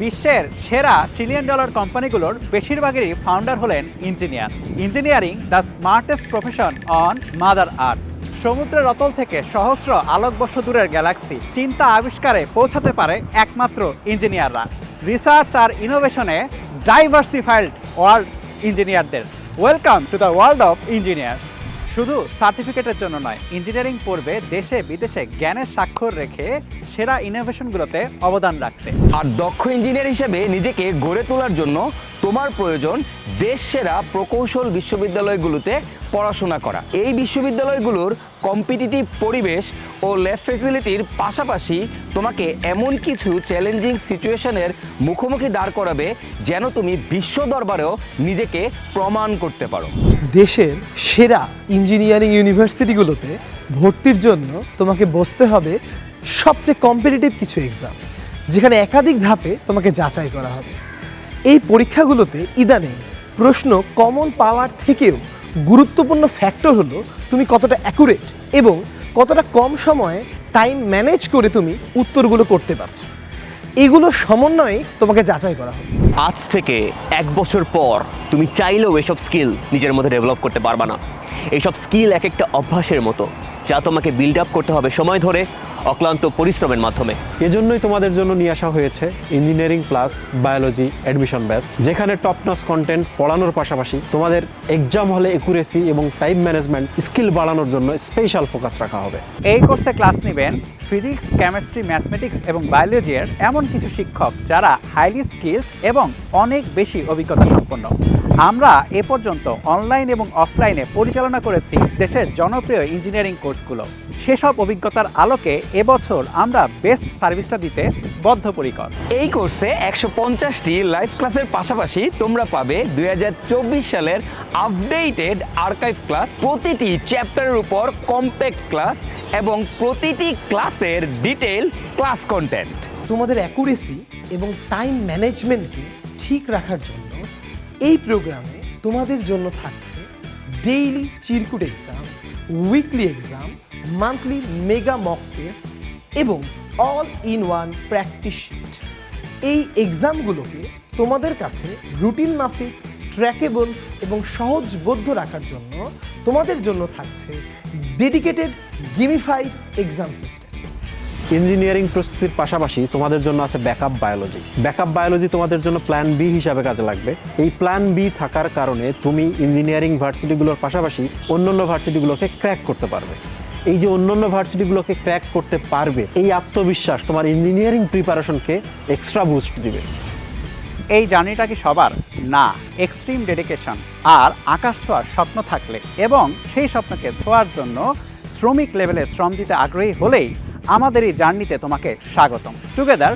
বিশ্বের সেরা trillion dollar কোম্পানিগুলোর বেশিরভাগেরই ফাউন্ডার হলেন engineer engineering the smartest profession on mother earth সমুদ্রের অতল থেকে সহস্র আলোকবর্ষ দূরের গ্যালাক্সি চিন্তা আবিষ্কারে পৌঁছাতে পারে একমাত্র ইঞ্জিনিয়াররা রিসার্চ আর ইনোভেশনে ডাইভার্সিফাইড ওয়ার্ল্ড ইঞ্জিনিয়ারদের welcome to the world of engineers শুধু সার্টিফিকেটের জন্য নয়, ইঞ্জিনিয়ারিং পড়বে দেশে বিদেশে জ্ঞানের স্বাক্ষর রেখে সেরা ইনোভেশনগুলোতে অবদান রাখতে। আর দক্ষ ইঞ্জিনিয়ার হিসেবে নিজেকে গড়ে তোলার জন্য তোমার প্রয়োজন দেশ সেরা প্রকৌশল বিশ্ববিদ্যালয়গুলোতে পড়াশোনা করা। এই বিশ্ববিদ্যালয়গুলোর কম্পিটিটিভ পরিবেশ ও ল্যাব ফেসিলিটির পাশাপাশি তোমাকে এমন কিছু চ্যালেঞ্জিং সিচুয়েশনের মুখোমুখি দাঁড় করাবে যেন তুমি বিশ্ব দরবারেও নিজেকে প্রমাণ করতে পারো। দেশের সেরা ইঞ্জিনিয়ারিং ইউনিভার্সিটিগুলোতে ভর্তির জন্য তোমাকে বসতে হবে সবচেয়ে কম্পিটিটিভ কিছু এক্সাম যেখানে একাধিক ধাপে তোমাকে যাচাই করা হবে। এই পরীক্ষাগুলোতে ইদানিং প্রশ্ন কমন পাওয়ার থেকেও গুরুত্বপূর্ণ ফ্যাক্টর হলো তুমি কতটা অ্যাকুরেট এবং কতটা কম সময়ে টাইম ম্যানেজ করে তুমি উত্তরগুলো করতে পারছ। এগুলো সমন্বয়ে তোমাকে যাচাই করা হবে। আজ থেকে এক বছর পর তুমি চাইলেও এসব স্কিল নিজের মধ্যে ডেভেলপ করতে পারবা না। এইসব স্কিল এক একটা অভ্যাসের মতো, যা তোমাকে বিল্ড আপ করতে হবে সময় ধরে অক্লান্ত পরিশ্রমের মাধ্যমে। এজন্যই তোমাদের জন্য নিয়ে আসা হয়েছে engineering plus biology admission batch যেখানে টপ নস কন্টেন্ট পড়ানোর পাশাপাশি তোমাদের এক্সাম হলে একুরেসি এবং টাইম ম্যানেজমেন্ট স্কিল বাড়ানোর জন্য স্পেশাল ফোকাস রাখা হবে। এই কোর্সে ক্লাস নেবেন ফিজিক্স কেমিস্ট্রি ম্যাথমেটিক্স এবং বায়োলজির এমন কিছু শিক্ষক যারা হাইলি স্কিলড এবং অনেক বেশি অভিজ্ঞতা সম্পন্ন। আমরা এ পর্যন্ত অনলাইন এবং অফলাইনে পরিচালনা করেছি দেশের জনপ্রিয় ইঞ্জিনিয়ারিং কোর্সগুলো। সেসব অভিজ্ঞতার আলোকে এবছর আমরা বেস্ট সার্ভিসটা দিতে বদ্ধপরিকর। এই কোর্সে একশো পঞ্চাশটি লাইভ ক্লাসের পাশাপাশি তোমরা পাবে দু হাজার চব্বিশ সালের আপডেটেড আর্কাইভ ক্লাস প্রতিটি চ্যাপ্টারের উপর কম্প্যাক্ট ক্লাস এবং প্রতিটি ক্লাসের ডিটেল ক্লাস কন্টেন্ট। তোমাদের অ্যাকুরেসি এবং টাইম ম্যানেজমেন্টকে ঠিক রাখার জন্য এই প্রোগ্রামে তোমাদের জন্য থাকছে ডেইলি চিরকুট exam, weekly exam, monthly mega mock test এবং all in one practice sheet. এই এক্সামগুলোকে তোমাদের কাছে রুটিন মাফিক, ট্র্যাকেবল এবং সহজবোধ্য রাখার জন্য তোমাদের জন্য থাকছে dedicated gamified exam system. Engineering প্রস্তুতির পাশাপাশি তোমাদের জন্য আছে ব্যাকআপ বায়োলজি ব্যাকআপ বায়োলজি তোমাদের জন্য প্ল্যান বি হিসাবে কাজে লাগবে। এই প্ল্যান বি থাকার কারণে তুমি ইঞ্জিনিয়ারিং ভার্সিটিগুলোর পাশাপাশি অন্যান্য ভার্সিটিগুলোকে ক্র্যাক করতে পারবে। এই যে অন্যান্য ভার্সিটিগুলোকে ক্র্যাক করতে পারবে, এই আত্মবিশ্বাস তোমার ইঞ্জিনিয়ারিং প্রিপারেশনকে এক্সট্রা বুস্ট দিবে। এই জার্নিটা কি সবার? না এক্সট্রিম ডেডিকেশন আর আকাশ ছোঁয়ার স্বপ্ন থাকলে এবং সেই স্বপ্নকে ছোঁয়ার জন্য শ্রমিক লেভেলে শ্রম দিতে আগ্রহী হলেই আমাদের এই জার্নিতে তোমাকে স্বাগতম। Together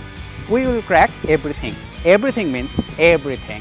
we will crack everything everything means everything